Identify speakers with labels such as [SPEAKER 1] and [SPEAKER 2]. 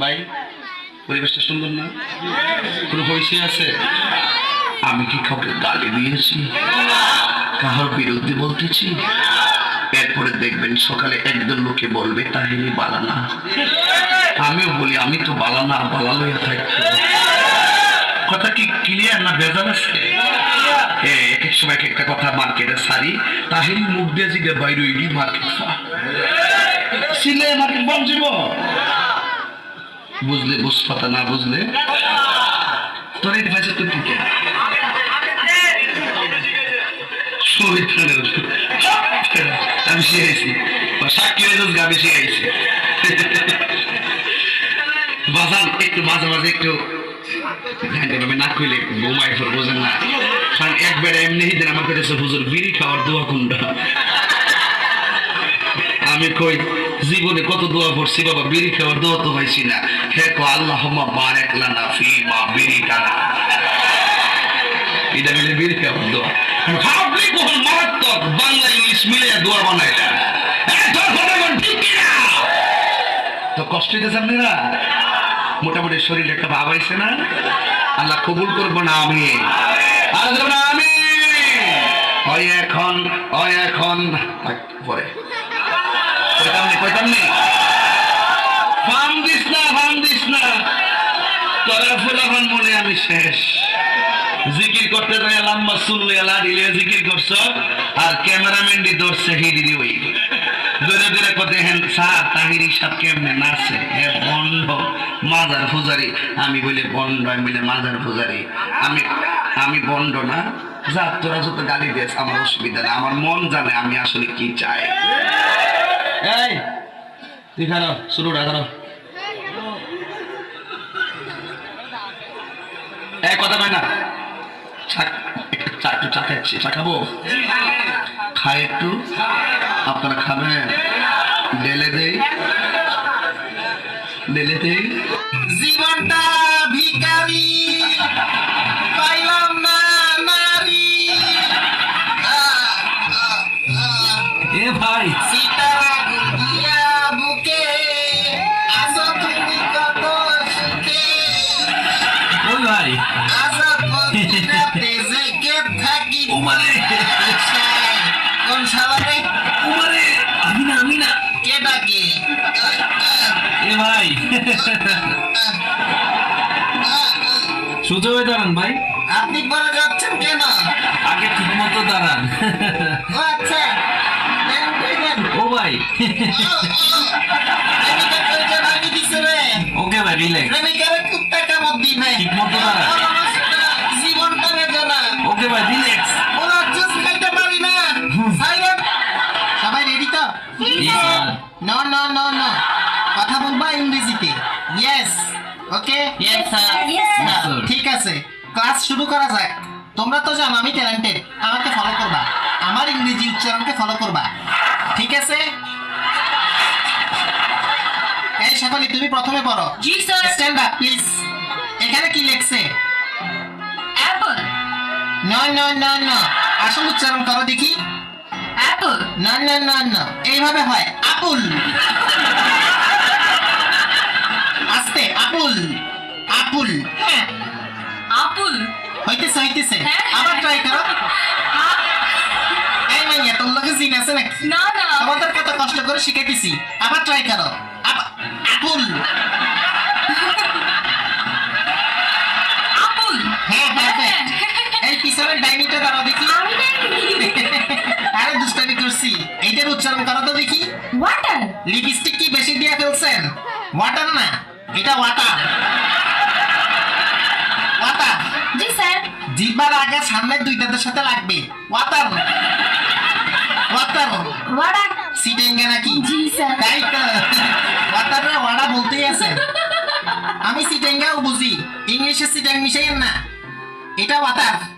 [SPEAKER 1] ভাই, পরিবেশটা সুন্দর না? কোনো হয়েছে আছে? আমি কি কাউকে গালি দিয়েছি? কাহার বিরুদ্ধে বলতেছি? এরপরে দেখবেন সকালে একদম লোকে বলবে তাহিনী বালানা আমিও বলি, আমি তো বালানা বালালো থাকি কথা কি ক্লিয়ার না বেজাল আছে? এক এক সময় একটা কথা মার্কেটে সারি তাহিনী মুখ দিয়ে জিগে বাইরে মার্কেট সিলে মার্কেট বঞ্চিব বুঝলে বুঝপাতা না বুঝলে, তোর এই তো ঠিক আমি শিখাইছি। সাক্ষী গাবি শিখাইছি। বাজান, একটু মাঝে মাঝে একটু আমি না না। কারণ একবার এমনি আমি কই জীবনে কত দোয়া পড়ছি বাবা, বিড়ি খাওয়ার দোয়া তো হয়েছি না। হে কো আল্লাহ ফি মা বিড়ি টানা এটা মিলে বিড়ি খাওয়ার দোয়া। হল মারাত্মক বাংলা ইংলিশ মিলে দোয়া? তো কষ্ট মোটামুটি শরীরে একটা ভাব আইছে না? আল্লাহ কবুল করব না আমি আমি এখন এখন। পরে। কইতাম নি কইতাম নি ফাম দিস না ফাম দিস না। তোরা মনে আমি শেষ। জিকির করতে যায় লম্বা লাড়িলে জিকির করছ, আর ক্যামেরাম্যান ধরছে ওই। কত হেন তাহিরি কেমনে নাচে হে বন্ড মাজার পূজারি। আমি বলি বন্ড আমি বলি, মাজার পূজারি। আমি আমি বন্ড না। যা, তোরা যত গালি দিয়েছ, আমার অসুবিধা না আমার মন জানে আমি আসলে কি চাই। এই তুই খারো শুরুটা করো এই কথা কয় না। চা- একটু চা খাচ্ছি চা খাব? খাই একটু আপনারা খাবেন। ডেলে দেই। ডেলে দেই।
[SPEAKER 2] জীবনটা ভিখারি পাইলাম না নারী।
[SPEAKER 3] এ ভাই।
[SPEAKER 2] সীতারা
[SPEAKER 3] সোজা হয়ে দাঁড়ান ভাই।
[SPEAKER 2] আপনি পরে যাচ্ছেন কেন
[SPEAKER 3] আগে ঠিক মতো দাঁড়ান।
[SPEAKER 2] ও আচ্ছা।
[SPEAKER 3] ও ভাই। ওকে ভাই রিল্যাক্স
[SPEAKER 2] প্রেমিকারে কুত্তা কামড় দিবে
[SPEAKER 3] ঠিক মতো দাঁড়া
[SPEAKER 2] জীবনটা বেজে না
[SPEAKER 3] ওকে ভাই রিল্যাক্স
[SPEAKER 2] ওরা জুস খাইতে পারি না। সাইলেন্ট সবাই রেডি তো? No no no no okay. ঠিক আছে। ক্লাস শুরু করা যাক তোমরা তো জানো আমি ট্যালেন্টেড আমাকে ফলো করবা। আমার ইংরেজি উচ্চারণকে ফলো করবা। ঠিক আছে? এই সকলে তুমি প্রথমে পড়ো।
[SPEAKER 4] জি স্যার
[SPEAKER 2] স্ট্যান্ড আপ প্লিজ এখানে কি লেখছে?
[SPEAKER 4] অ্যাপল
[SPEAKER 2] না না না না আসল উচ্চারণ করো দেখি।
[SPEAKER 4] অ্যাপল
[SPEAKER 2] না না না না এইভাবে হয়। আপুল আপুল হ্যাঁ
[SPEAKER 4] আপুল
[SPEAKER 2] হইতেছে হইতেছে।
[SPEAKER 4] হ্যাঁ।
[SPEAKER 2] আবার ট্রাই করো। এই মাইয়া তোর লোকে জিন আছে নাকি?
[SPEAKER 4] না না।
[SPEAKER 2] তোমাদের কত কষ্ট করে শিখাইতেছি। আবার ট্রাই করো। আপুল
[SPEAKER 4] আপুল
[SPEAKER 2] হ্যাঁ হ্যাঁ এই পিছনের ডাইনিটা দাঁড়াও দেখি। আরে দুষ্টামি করছি। এইটার উচ্চারণ করো তো দেখি।
[SPEAKER 4] ওয়াটার
[SPEAKER 2] লিপস্টিক কি বেশি দিয়ে ফেলছেন ওয়াটার না এটা ওয়াটার ওয়াটার
[SPEAKER 4] জি স্যার
[SPEAKER 2] জিহ্বার আগে সামনের দুই দাঁতের সাথে লাগবে। ওয়াটার। ওয়াটার।
[SPEAKER 4] ওয়াটার
[SPEAKER 2] সিটেঙ্গা নাকি?
[SPEAKER 4] জি স্যার।
[SPEAKER 2] তাই তো। ওয়াটার ওয়াড়া বলতেই আছে। আমি সিটেঙ্গাও বুঝি। ইংলিশে সিটেং মিশাইয়েন না। এটা ওয়াটার।